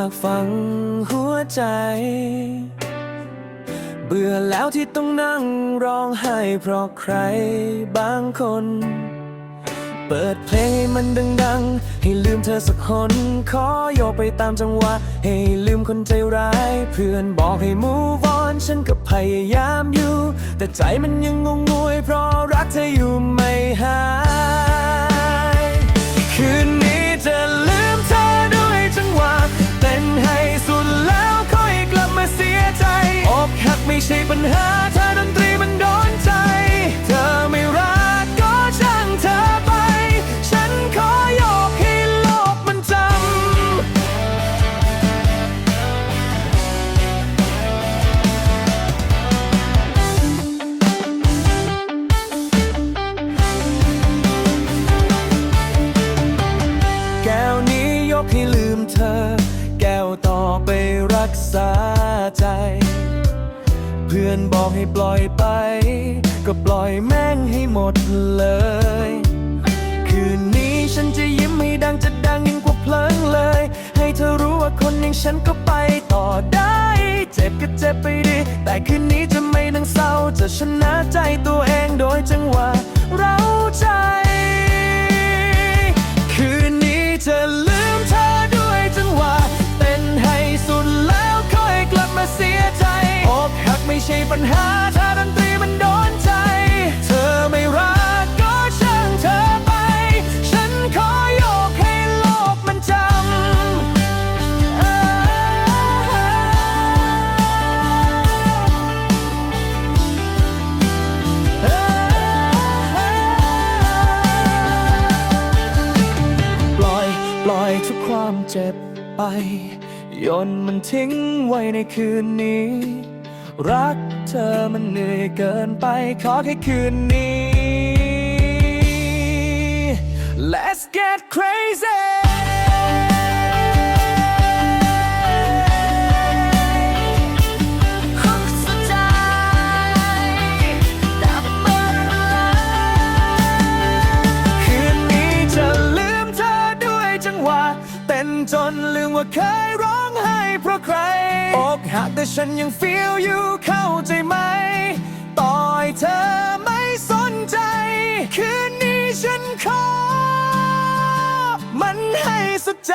อยากฟังหัวใจ เบื่อแล้วที่ต้องนั่งร้องไห้เพราะใครบางคน เปิดเพลงให้มันดัง ๆ ให้ลืมเธอสักคน ขอโยกไปตามจังหวะ ให้ลืมคนใจร้าย เพื่อนบอกให้ move on ฉันก็พยายามอยู่ แต่ใจมันยังงงงวยเพราะรักเธออยู่ ใช่ปัญหาถ้าดนตรีมันโดนใจ เธอไม่รักก็ช่างเธอไป ฉันขอยกให้โลกมันจำ แก้วนี้ยกให้ลืมเธอ แก้วต่อไปรักษาใจ เพื่อนบอกให้ปล่อยไป ก็ปล่อยแม่งให้หมดเลย คืนนี้ฉันจะยิ้มให้ดังจะดังยิ่งกว่าเพลิงเลย ให้เธอรู้ว่าคนอย่างฉันก็ไปต่อได้ เจ็บก็เจ็บไปดี แต่คืนนี้จะไม่นั่งเศร้า จะชนะใจตัวเองโดยจังหวะ หาถ้าดนตรีมันโดนใจ เธอไม่รักก็ช่างเธอไป ฉันขอยกให้โลกมันจำอ่าอ่าปล่อยปล่อยทุกความเจ็บไปโยนมันทิ้งไว้ในคืนนี้ รักเธอมันเหนื่อยเกินไป ขอแค่คืนนี้ Let's get crazy สุดท้ายดับเบิลคืนนี้จะลืมเธอด้จังหวะเต้นจนลืมว่าเคยร้ องไห้เพราะใคร อกหักแต่ฉันยัง feel you เข้าใจไหม ต่อยเธอไม่สนใจ คืนนี้ฉันขอ มันให้สุดใจ